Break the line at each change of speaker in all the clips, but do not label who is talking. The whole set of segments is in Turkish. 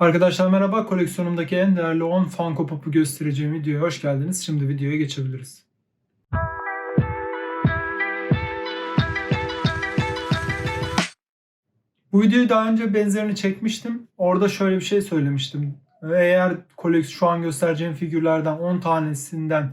Arkadaşlar merhaba. Koleksiyonumdaki en değerli 10 Funko Pop'u göstereceğim videoya hoş geldiniz. Şimdi videoya geçebiliriz. Bu videoyu daha önce benzerini çekmiştim. Orada şöyle bir şey söylemiştim. Eğer koleksiyon şu an göstereceğim figürlerden 10 tanesinden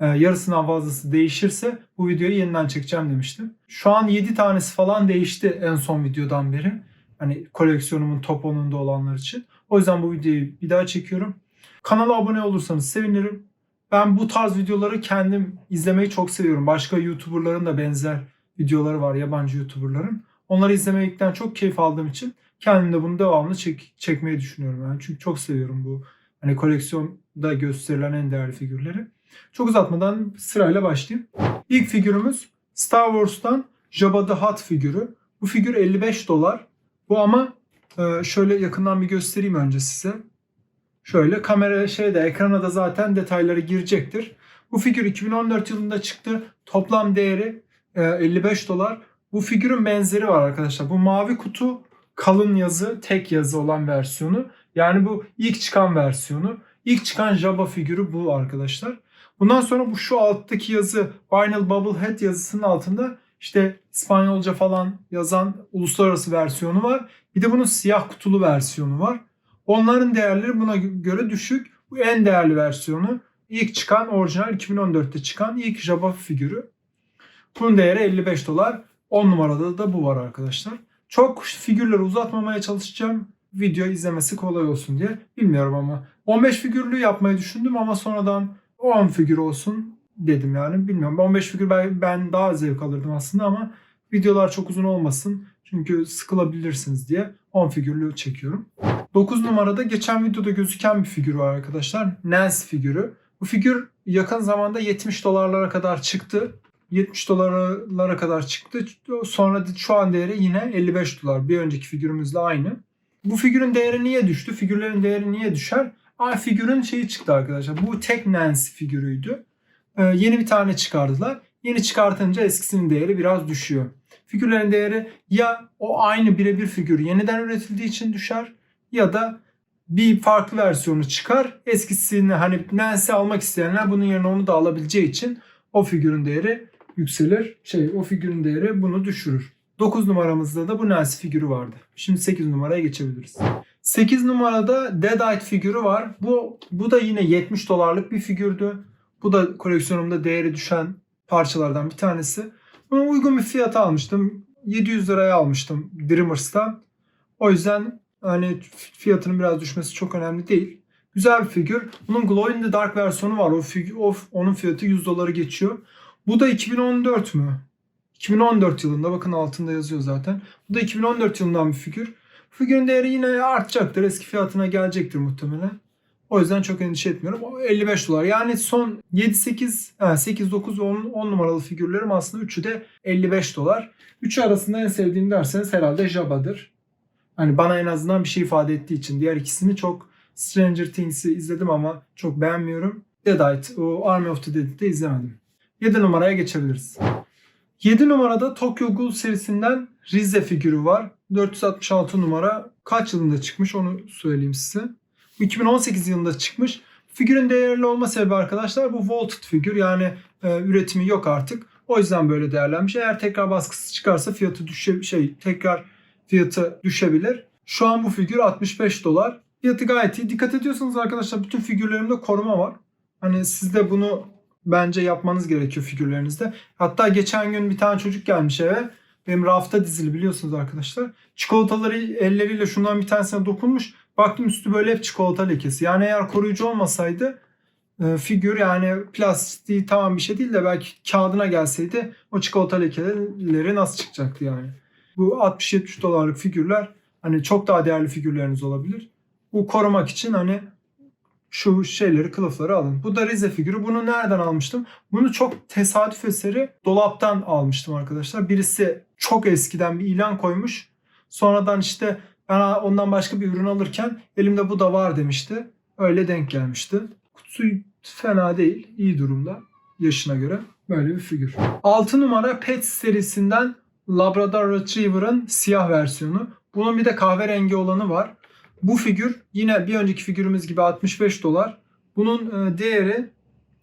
e, yarısından fazlası değişirse bu videoyu yeniden çekeceğim demiştim. Şu an 7 tanesi falan değişti en son videodan beri. Hani koleksiyonumun top 10'unda olanlar için. O yüzden bu videoyu bir daha çekiyorum. Kanala abone olursanız sevinirim. Ben bu tarz videoları kendim izlemeyi çok seviyorum. Başka YouTuber'ların da benzer videoları var yabancı YouTuber'ların. Onları izlemekten çok keyif aldığım için kendim de bunu devamlı çek, çekmeyi düşünüyorum. Yani çünkü çok seviyorum bu hani koleksiyonda gösterilen en değerli figürleri. Çok uzatmadan sırayla başlayayım. İlk figürümüz Star Wars'tan Jabba the Hutt figürü. Bu figür 55 dolar. Bu ama şöyle yakından bir göstereyim önce size. Şöyle kamera şeyde ekrana da zaten detayları girecektir. Bu figür 2014 yılında çıktı. Toplam değeri e, 55 dolar. Bu figürün benzeri var arkadaşlar. Bu mavi kutu kalın yazı, tek yazı olan versiyonu. Yani bu ilk çıkan versiyonu. İlk çıkan Jabba figürü bu arkadaşlar. Bundan sonra bu şu alttaki yazı Vinyl Bubblehead yazısının altında işte İspanyolca falan yazan uluslararası versiyonu var. Bir de bunun siyah kutulu versiyonu var. Onların değerleri buna göre düşük. Bu en değerli versiyonu. İlk çıkan orijinal 2014'te çıkan ilk Jabba figürü. Bunun değeri 55 dolar. 10 numarada da bu var arkadaşlar. Çok figürleri uzatmamaya çalışacağım. Video izlemesi kolay olsun diye. Bilmiyorum ama. 15 figürlü yapmayı düşündüm ama sonradan 10 figür olsun dedim yani. Bilmiyorum. 15 figür ben, daha zevk alırdım aslında ama videolar çok uzun olmasın. Çünkü sıkılabilirsiniz diye 10 figürlü çekiyorum. 9 numarada geçen videoda gözüken bir figür var arkadaşlar. Nance figürü. Bu figür yakın zamanda 70 dolarlara kadar çıktı. 70 dolarlara kadar çıktı. Sonra şu an değeri yine 55 dolar. Bir önceki figürümüzle aynı. Bu figürün değeri niye düştü? Figürlerin değeri niye düşer? Aa, figürün şeyi çıktı arkadaşlar. Bu tek Nance figürüydü. Ee, yeni bir tane çıkardılar. Yeni çıkartınca eskisinin değeri biraz düşüyor. Figürlerin değeri ya o aynı birebir figür yeniden üretildiği için düşer ya da bir farklı versiyonu çıkar. Eskisini hani Nance almak isteyenler bunun yerine onu da alabileceği için o figürün değeri yükselir. Şey o figürün değeri bunu düşürür. 9 numaramızda da bu Nance figürü vardı. Şimdi 8 numaraya geçebiliriz. 8 numarada Deadite figürü var. Bu bu da yine 70 dolarlık bir figürdü. Bu da koleksiyonumda değeri düşen parçalardan bir tanesi. Bunu uygun bir fiyata almıştım. 700 liraya almıştım Dreamers'tan. O yüzden hani fiyatının biraz düşmesi çok önemli değil. Güzel bir figür. Bunun Glow in the Dark versiyonu var. O figür, o, onun fiyatı 100 doları geçiyor. Bu da 2014 mü? 2014 yılında bakın altında yazıyor zaten. Bu da 2014 yılından bir figür. Figürün değeri yine artacaktır. Eski fiyatına gelecektir muhtemelen. O yüzden çok endişe etmiyorum. O 55 dolar. Yani son 7, 8, 8, 9 ve 10, 10 numaralı figürlerim aslında üçü de 55 dolar. Üçü arasında en sevdiğim derseniz herhalde Jabba'dır. Hani bana en azından bir şey ifade ettiği için. Diğer ikisini çok Stranger Things'i izledim ama çok beğenmiyorum. Deadite, o Army of the Dead'i de izlemedim. 7 numaraya geçebiliriz. 7 numarada Tokyo Ghoul serisinden Rize figürü var. 466 numara. Kaç yılında çıkmış onu söyleyeyim size. 2018 yılında çıkmış. Figürün değerli olma sebebi arkadaşlar bu vaulted figür yani e, üretimi yok artık. O yüzden böyle değerlenmiş. Eğer tekrar baskısı çıkarsa fiyatı düşe şey tekrar fiyatı düşebilir. Şu an bu figür 65 dolar. Fiyatı gayet iyi. Dikkat ediyorsanız arkadaşlar bütün figürlerimde koruma var. Hani siz de bunu bence yapmanız gerekiyor figürlerinizde. Hatta geçen gün bir tane çocuk gelmiş eve. Benim rafta dizili biliyorsunuz arkadaşlar. Çikolataları elleriyle şundan bir tanesine dokunmuş. Baktım üstü böyle hep çikolata lekesi. Yani eğer koruyucu olmasaydı e, figür yani plastiği tamam bir şey değil de belki kağıdına gelseydi o çikolata lekeleri nasıl çıkacaktı yani. Bu 60-70 dolarlık figürler hani çok daha değerli figürleriniz olabilir. Bu korumak için hani şu şeyleri kılıfları alın. Bu da Rize figürü. Bunu nereden almıştım? Bunu çok tesadüf eseri dolaptan almıştım arkadaşlar. Birisi çok eskiden bir ilan koymuş. Sonradan işte ben ondan başka bir ürün alırken elimde bu da var demişti. Öyle denk gelmişti. Kutusu fena değil. iyi durumda. Yaşına göre. Böyle bir figür. 6 numara Pet serisinden Labrador Retriever'ın siyah versiyonu. Bunun bir de kahverengi olanı var. Bu figür yine bir önceki figürümüz gibi 65 dolar. Bunun e, değeri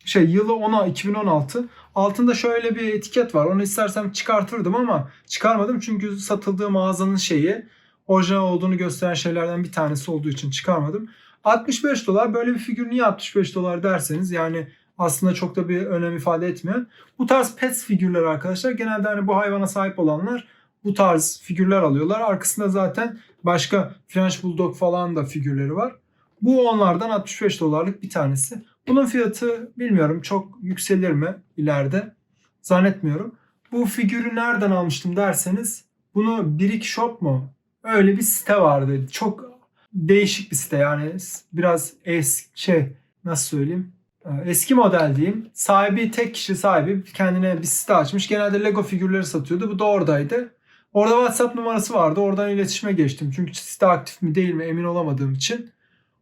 şey yılı 10'a 2016. Altında şöyle bir etiket var. Onu istersem çıkartırdım ama çıkarmadım çünkü satıldığı mağazanın şeyi orijinal olduğunu gösteren şeylerden bir tanesi olduğu için çıkarmadım. 65 dolar böyle bir figür niye 65 dolar derseniz yani aslında çok da bir önem ifade etmiyor. Bu tarz pets figürler arkadaşlar genelde hani bu hayvana sahip olanlar bu tarz figürler alıyorlar. Arkasında zaten başka French Bulldog falan da figürleri var. Bu onlardan 65 dolarlık bir tanesi. Bunun fiyatı bilmiyorum çok yükselir mi ileride zannetmiyorum. Bu figürü nereden almıştım derseniz bunu Brick Shop mu? Öyle bir site vardı. Çok değişik bir site yani biraz eski şey nasıl söyleyeyim Ee, eski model diyeyim. Sahibi tek kişi sahibi kendine bir site açmış. Genelde Lego figürleri satıyordu. Bu da oradaydı. Orada WhatsApp numarası vardı. Oradan iletişime geçtim. Çünkü site aktif mi değil mi emin olamadığım için.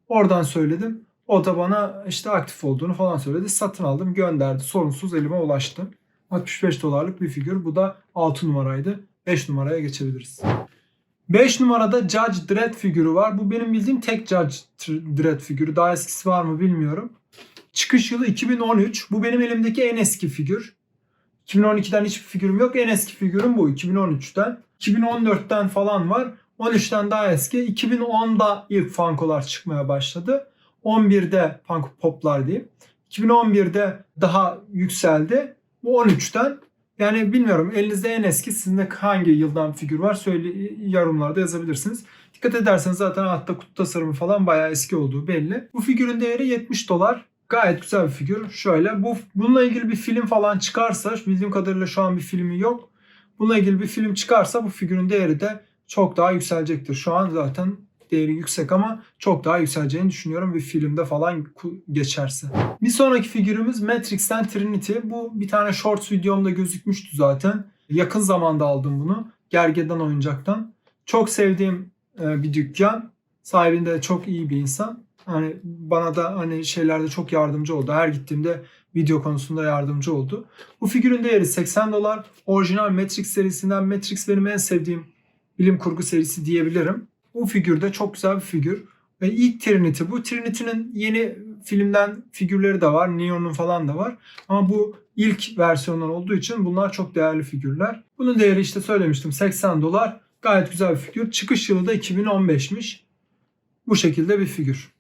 Oradan söyledim. O da bana işte aktif olduğunu falan söyledi. Satın aldım gönderdi. Sorunsuz elime ulaştı. 65 dolarlık bir figür. Bu da 6 numaraydı. 5 numaraya geçebiliriz. 5 numarada Judge Dredd figürü var. Bu benim bildiğim tek Judge Dredd figürü. Daha eskisi var mı bilmiyorum. Çıkış yılı 2013. Bu benim elimdeki en eski figür. 2012'den hiçbir figürüm yok. En eski figürüm bu 2013'ten. 2014'ten falan var. 13'ten daha eski. 2010'da ilk Funko'lar çıkmaya başladı. 11'de Funko Pop'lar diyeyim. 2011'de daha yükseldi. Bu 13'ten. Yani bilmiyorum elinizde en eski sizin hangi yıldan figür var söyle yorumlarda yazabilirsiniz. Dikkat ederseniz zaten altta kutu tasarımı falan bayağı eski olduğu belli. Bu figürün değeri 70 dolar. Gayet güzel bir figür. Şöyle bu bununla ilgili bir film falan çıkarsa bildiğim kadarıyla şu an bir filmi yok. Bununla ilgili bir film çıkarsa bu figürün değeri de çok daha yükselecektir. Şu an zaten değeri yüksek ama çok daha yükseleceğini düşünüyorum bir filmde falan geçerse. Bir sonraki figürümüz Matrix'ten Trinity. Bu bir tane shorts videomda gözükmüştü zaten. Yakın zamanda aldım bunu. Gergedan oyuncaktan. Çok sevdiğim e, bir dükkan. Sahibinde çok iyi bir insan. Hani bana da hani şeylerde çok yardımcı oldu. Her gittiğimde video konusunda yardımcı oldu. Bu figürün değeri 80 dolar. Orijinal Matrix serisinden Matrix benim en sevdiğim bilim kurgu serisi diyebilirim. Bu figür de çok güzel bir figür. Ve ilk Trinity bu. Trinity'nin yeni filmden figürleri de var. Neo'nun falan da var. Ama bu ilk versiyonlar olduğu için bunlar çok değerli figürler. Bunun değeri işte söylemiştim 80 dolar. Gayet güzel bir figür. Çıkış yılı da 2015'miş. Bu şekilde bir figür.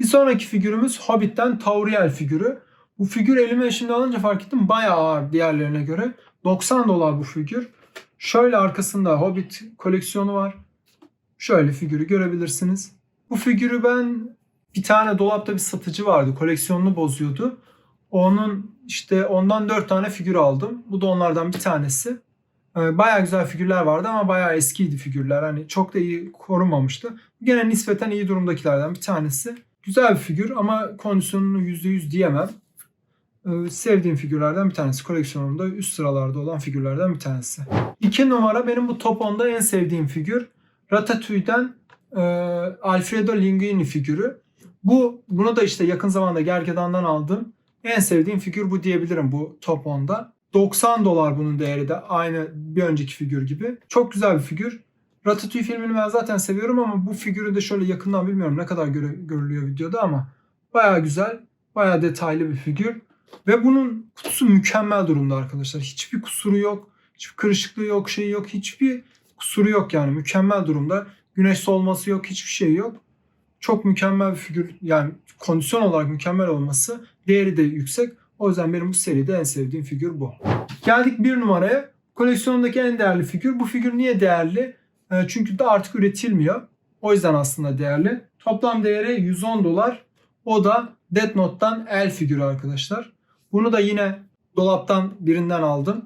Bir sonraki figürümüz Hobbit'ten Tauriel figürü. Bu figür elime şimdi alınca fark ettim bayağı ağır diğerlerine göre. 90 dolar bu figür. Şöyle arkasında Hobbit koleksiyonu var. Şöyle figürü görebilirsiniz. Bu figürü ben bir tane dolapta bir satıcı vardı. Koleksiyonunu bozuyordu. Onun işte ondan 4 tane figür aldım. Bu da onlardan bir tanesi. Ee, bayağı güzel figürler vardı ama bayağı eskiydi figürler. Hani çok da iyi korunmamıştı. Gene nispeten iyi durumdakilerden bir tanesi. Güzel bir figür ama kondisyonunu %100 diyemem. Ee, sevdiğim figürlerden bir tanesi. Koleksiyonumda üst sıralarda olan figürlerden bir tanesi. 2 numara benim bu top 10'da en sevdiğim figür. Ratatouille'den e, Alfredo Linguini figürü. Bu bunu da işte yakın zamanda Gergedan'dan aldım. En sevdiğim figür bu diyebilirim bu top 10'da. 90 dolar bunun değeri de aynı bir önceki figür gibi. Çok güzel bir figür. Ratatouille filmini ben zaten seviyorum ama bu figürü de şöyle yakından bilmiyorum ne kadar göre, görülüyor videoda ama baya güzel, baya detaylı bir figür. Ve bunun kutusu mükemmel durumda arkadaşlar. Hiçbir kusuru yok, hiçbir kırışıklığı yok, şeyi yok, hiçbir kusuru yok yani mükemmel durumda. Güneş solması yok, hiçbir şey yok. Çok mükemmel bir figür yani kondisyon olarak mükemmel olması, değeri de yüksek. O yüzden benim bu seride en sevdiğim figür bu. Geldik bir numaraya. Koleksiyonumdaki en değerli figür. Bu figür niye değerli? E, çünkü de artık üretilmiyor. O yüzden aslında değerli. Toplam değeri 110 dolar. O da Death Note'dan el figürü arkadaşlar. Bunu da yine dolaptan birinden aldım.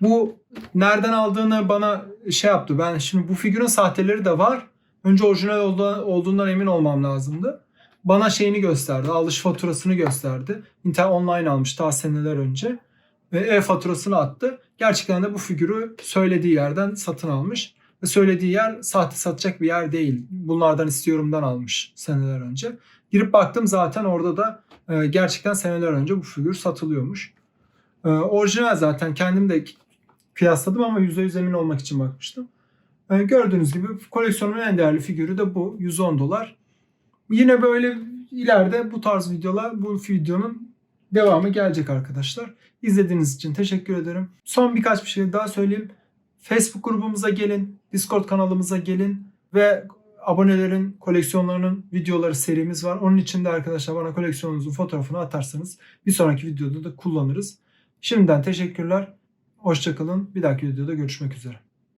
Bu nereden aldığını bana şey yaptı. Ben şimdi bu figürün sahteleri de var. Önce orijinal olduğundan emin olmam lazımdı. Bana şeyini gösterdi. Alış faturasını gösterdi. İnternet online almış daha seneler önce. Ve e-faturasını attı. Gerçekten de bu figürü söylediği yerden satın almış. Ve söylediği yer sahte satacak bir yer değil. Bunlardan istiyorumdan almış seneler önce. Girip baktım zaten orada da e, gerçekten seneler önce bu figür satılıyormuş. E, orijinal zaten kendim de kıyasladım ama %100 emin olmak için bakmıştım. E, gördüğünüz gibi koleksiyonumun en değerli figürü de bu. 110 dolar. Yine böyle ileride bu tarz videolar, bu videonun devamı gelecek arkadaşlar. İzlediğiniz için teşekkür ederim. Son birkaç bir şey daha söyleyeyim. Facebook grubumuza gelin, Discord kanalımıza gelin ve abonelerin koleksiyonlarının videoları serimiz var. Onun için de arkadaşlar bana koleksiyonunuzun fotoğrafını atarsanız bir sonraki videoda da kullanırız. Şimdiden teşekkürler. Hoşçakalın. Bir dahaki videoda görüşmek üzere.